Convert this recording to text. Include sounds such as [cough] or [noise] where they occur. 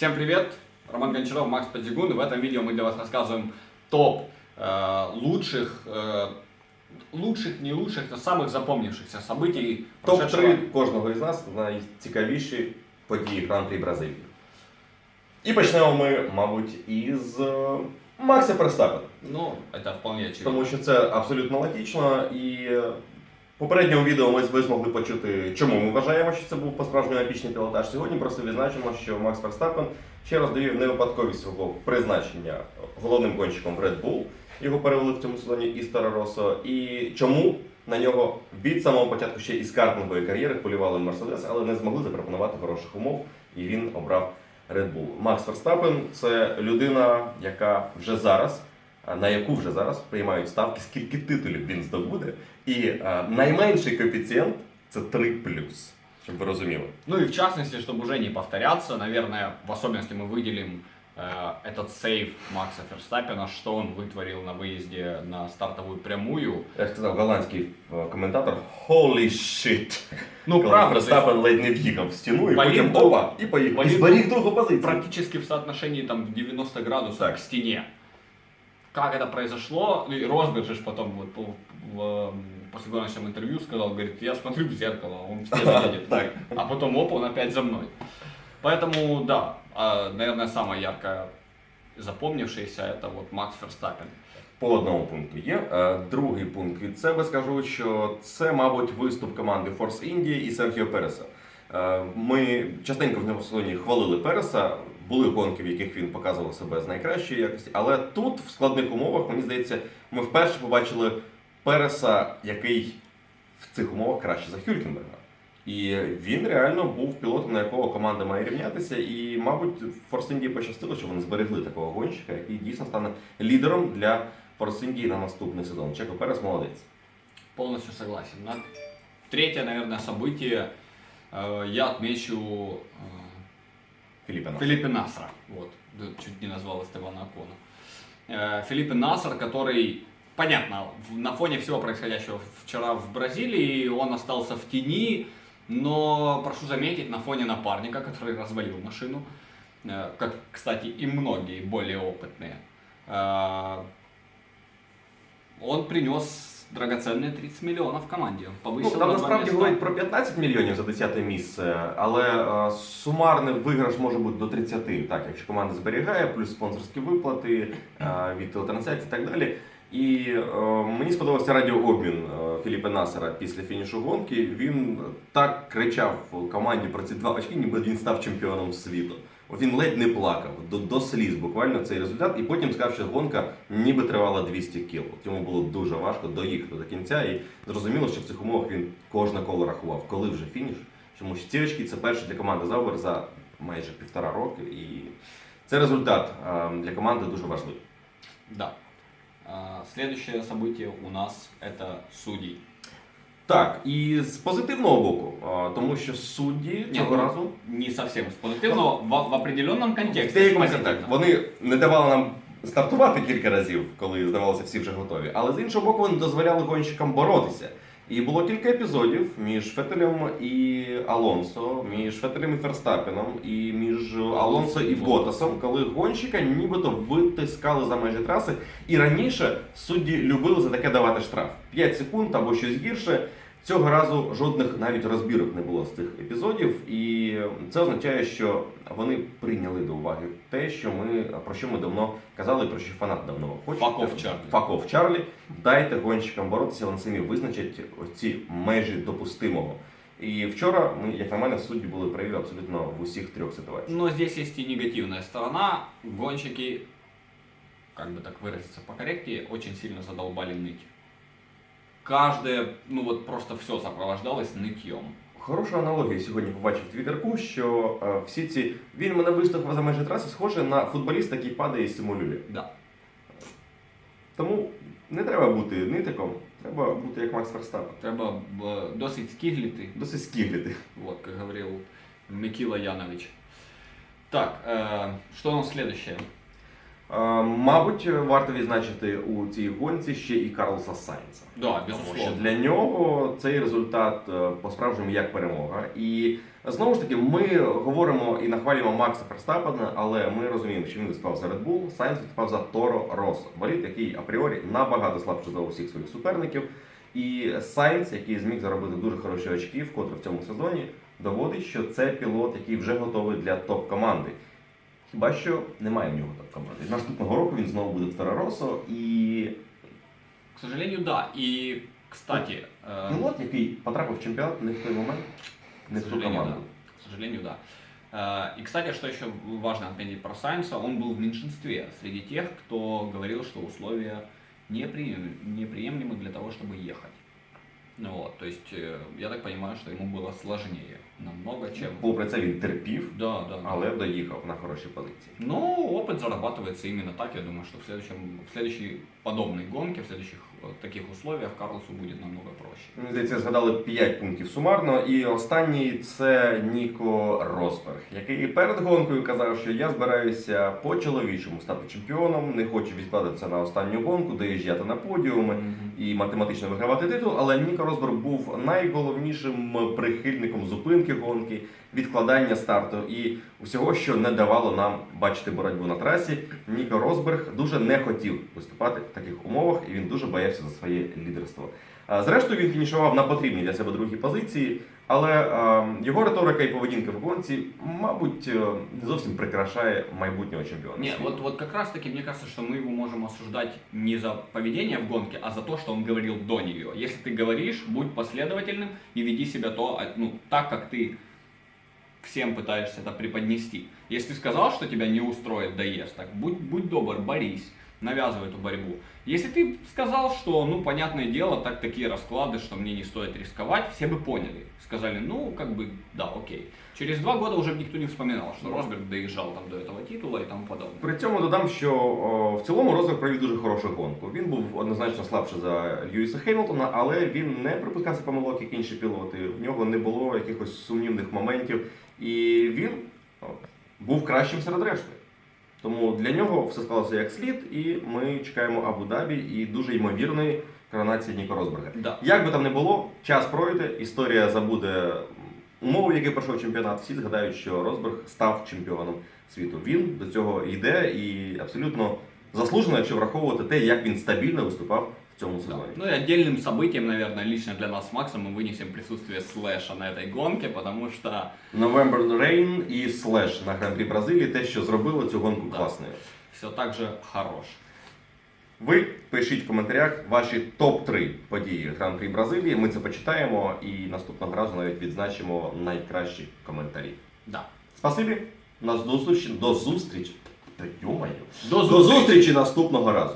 Всем привет! Роман Гончаров, Макс Подзигун. И в этом видео мы для вас рассказываем топ э, лучших, э, лучших, не лучших, но самых запомнившихся событий прошедшего- Топ-3 кожного із нас найцікавіші події Гран-прі Бразилії. І почнемо ми, мабуть, із е, Макса Ферстапена. Ну, это вполне очевидно. Тому що це абсолютно логічно. І е, в попередньому відео ми ви змогли почути, чому ми вважаємо, що це був по-справжньому епічний пілотаж. Сьогодні просто відзначимо, що Макс Ферстапен ще раз довів невипадковість свого призначення головним гонщиком Red Bull. Його перевели в цьому сезоні із Торо І чому на нього від самого початку ще із картингової кар'єри полювали Мерседес, але не змогли запропонувати хороших умов, і він обрав Red Bull. Макс Ферстапен це людина, яка вже зараз на яку вже зараз приймають ставки, скільки титулів він здобуде. І а, найменший коефіцієнт це 3 щоб ви розуміли. Ну и в частности, чтобы уже не повторяться, наверное, в особенности мы выделим э, этот сейв Макса Ферстаппена, что он вытворил на выезде на стартовую прямую. Як сказав голландський е, коментатор, holy shit. Ну, Коли правда, то есть Ферстапен ледь не в'їхав в стіну і Болід потім був- опа, і поїхав. І болід зберіг другу позицію. практически в соотношении там 90 градусов Так. к стене. Как это произошло? Ну, И Росберг же ж потом вот по- в, эм, после гоночного интервью сказал, говорит, я смотрю в зеркало, он в стену едет. Так. [laughs] А потом оп, он опять за мной. Поэтому, да, а, наверное, самое яркое запомнившееся это вот Макс Ферстаппен. По одному пункту є. Е, Другий пункт від себе скажу, що це, мабуть, виступ команди Force India і Серхіо Переса. Е, Ми частенько в ньому сезоні хвалили Переса. Були гонки, в яких він показував себе з найкращої якості. Але тут, в складних умовах, мені здається, ми вперше побачили Переса, який в цих умовах краще за Хюлькенберга. І він реально був пілотом, на якого команда має рівнятися. І, мабуть, Форс Індії пощастило, що вони зберегли такого гонщика, який дійсно стане лідером для Форс Індії на наступний сезон. Чеко Перес молодець. Полностью согласен. На- Третье, наверное, событие э, я отмечу э, Філіппена. Филиппе Насра. Вот, чуть не назвал Эстебана Акона. Э, Филиппе Наср, который, понятно, на фоне всего происходящего вчера в Бразилии, он остался в тени, но, прошу заметить, на фоне напарника, который развалил машину, э, как, кстати, и многие более опытные, э, он принес драгоценные 30 миллионов команде. Он Ну, там на насправді говорять про 15 мільйонів за 10 місце, але е, сумарний виграш може бути до 30, так, якщо команда зберігає, плюс спонсорські виплати е, від телетрансляцій і так далі. І е, мені сподобався радіообмін е, Філіпа Насера після фінішу гонки. Він так кричав команді про ці два очки, ніби він став чемпіоном світу. Він ледь не плакав до, до сліз буквально цей результат, і потім сказав, що гонка ніби тривала 200 кіл. Йому було дуже важко доїхати до кінця, і зрозуміло, що в цих умовах він кожне коло рахував, коли вже фініш. Тому що ці очки це перше для команди Заубер за майже півтора роки, і це результат для команди дуже важливий. Да. Следующее событие у нас это судьи. Так, і з позитивного боку, тому що судді Ні, цього ну, разу Не совсем с позитивного, в, в определенном в контексте. деякому с так, вони не давали нам стартувати кілька разів, коли здавалося, всі вже готові. Але з іншого боку, вони дозволяли гонщикам боротися. І було кілька епізодів між Фетелем і Алонсо, між Фетелем і Ферстапеном, і між Алонсо і Ботасом, коли гонщика нібито витискали за межі траси. І раніше судді любили за таке давати штраф 5 секунд або щось гірше. Цього разу жодних навіть розбірок не було з цих епізодів, і це означає, що вони прийняли до уваги те, що ми про що ми давно казали, про що фанат давно хоче. Fuck off, Чарлі. Fuck off, Чарлі. Дайте гонщикам боротися, вони самі визначать оці межі допустимого. І вчора ми, як на мене, судді були праві абсолютно в усіх трьох ситуаціях. Но здесь есть и негативная сторона. Гонщики, как бы так выразиться покорректнее, очень сильно задолбали ныть. Каждое, ну вот просто все сопровождалось нытьем. Хорошу аналогію сьогодні побачив в твіттерку, що е, всі ці він мене виштовхав за межі траси, схоже на футболіста, який падає і симулює. Да. Тому не треба бути нитиком, треба бути як Макс Ферстапен. Треба б, досить скиглити, Досить скиглити. вот, как говорил Микила Янович. Так, э, что у нас следующее? Е, Мабуть, варто відзначити у цій гонці ще і Карлоса Сайнца. Да, Тому що для нього цей результат е, по-справжньому як перемога. І знову ж таки, ми говоримо і нахвалюємо Макса Ферстапена, але ми розуміємо, що він виступав за Red Bull, Сайнс виступав за Торо Росо. Боліт, який апріорі набагато слабший за усіх своїх суперників. І Сайнс, який зміг заробити дуже хороші очки, вкотре в цьому сезоні, доводить, що це пілот, який вже готовий для топ-команди. Хіба що немає в нього топ-команди. Наступного року він знову буде в Торо Росо і К сожалению, да. И, кстати, э, Пілот, який потрапив в чемпіонат не в той момент, не К в ту сожалению, команду. да. К сожалению, да. Э, И, кстати, что еще важно отметить про Сайнса, он был в меньшинстве среди тех, кто говорил, что условия неприем- неприемлемы для того, чтобы ехать. Ну вот, то есть, э, я так понимаю, что ему было сложнее намного, чем... Попри це він терпів, Да, да, да. але доїхав на хороші позиції. Но опыт зарабатывается именно так. Я думаю, что в, следующем, в следующей подобной гонке, в следующих таких условиях Карлосу будет намного проще. Мені здається, згадали 5 пунктів сумарно. І останній це Ніко Росберг, який перед гонкою казав, що я збираюся по-чоловічому стати чемпіоном, не хочу відкладатися на останню гонку, доїжджати на подіуми. і математично вигравати титул, але Ніко Росберг був найголовнішим прихильником зупинки гонки, відкладання старту і усього, що не давало нам бачити боротьбу на трасі. Ніко Росберг дуже не хотів виступати в таких умовах, і він дуже боявся за своє лідерство. А, Зрештою, він фінішував на потрібній для себе другій позиції, але е, його риторика і поведінка в гонці, мабуть, е, не зовсім прикрашає майбутнього чемпіона. Не, світу. вот, вот как раз таки мне кажется, что мы его можем осуждать не за поведение в гонке, а за то, что он говорил до нее. Если ты говоришь, будь последовательным и веди себя то, а, ну, так, как ты всем пытаешься это преподнести. Если ты сказал, что тебя не устроит доезд, так будь, будь добр, борись, навязывай эту борьбу. Если ты сказал, что, ну, понятное дело, так такие расклады, что мне не стоит рисковать, все бы поняли. Сказали, ну, как бы, да, окей. Через два года уже никто не вспоминал, что Росберг доезжал там до этого титула и тому подобное. При цьому додам, що о, в цілому Розберг провів дуже хорошу гонку. Він був однозначно слабший за Льюіса Хеймлтона, але він не припускався помилок, як інші пілоти. В нього не було якихось сумнівних моментів, і він о, був кращим серед решти. Тому для нього все склалося як слід, і ми чекаємо Абу-Дабі і дуже ймовірної коронації Ніко Розберга. Да. Як би там не було, час пройде, історія забуде умови, які пройшов чемпіонат. Всі згадають, що Розберг став чемпіоном світу. Він до цього йде і абсолютно заслужено, якщо враховувати те, як він стабільно виступав в цьому Да. сезоні. Ну и отдельным событием, наверное, лично для нас с Максом мы вынесем присутствие Слэша на этой гонке, потому что November Rain і Слеш на гран-прі Бразилії те, що зробило цю гонку Да. класною. все так же хорош. Ви пишіть в коментарях ваші топ-3 події гран-прі Бразилії. Ми це почитаємо і наступного разу навіть відзначимо найкращі коментарі. Да. Спасибі, нас до зустрічі, до зустрічі. Та йомаю. До До зустрічі наступного разу.